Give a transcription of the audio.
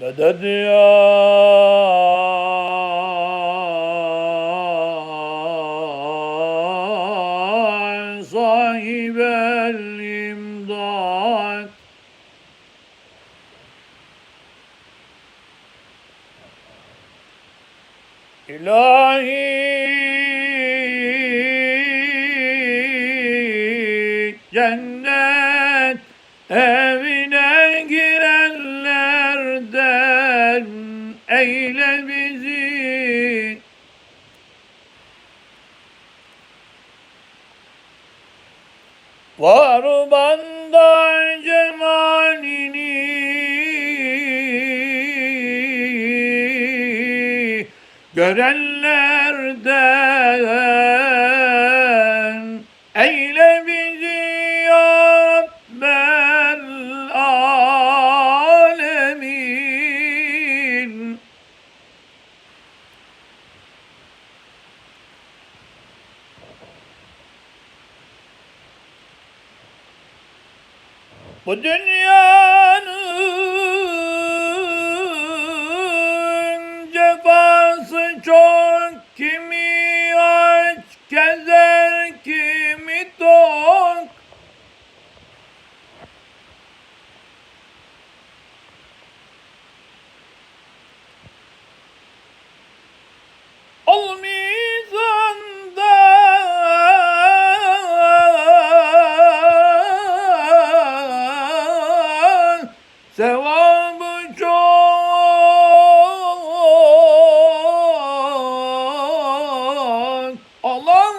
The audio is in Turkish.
Medet ya? Sahibel imdad İlahi cennet evine eyle bizi. Var banda cemalini. Görenlerden Bu dünyanın cefası çok. Kimi aç gezer kimi tok Sevabı çok. Allah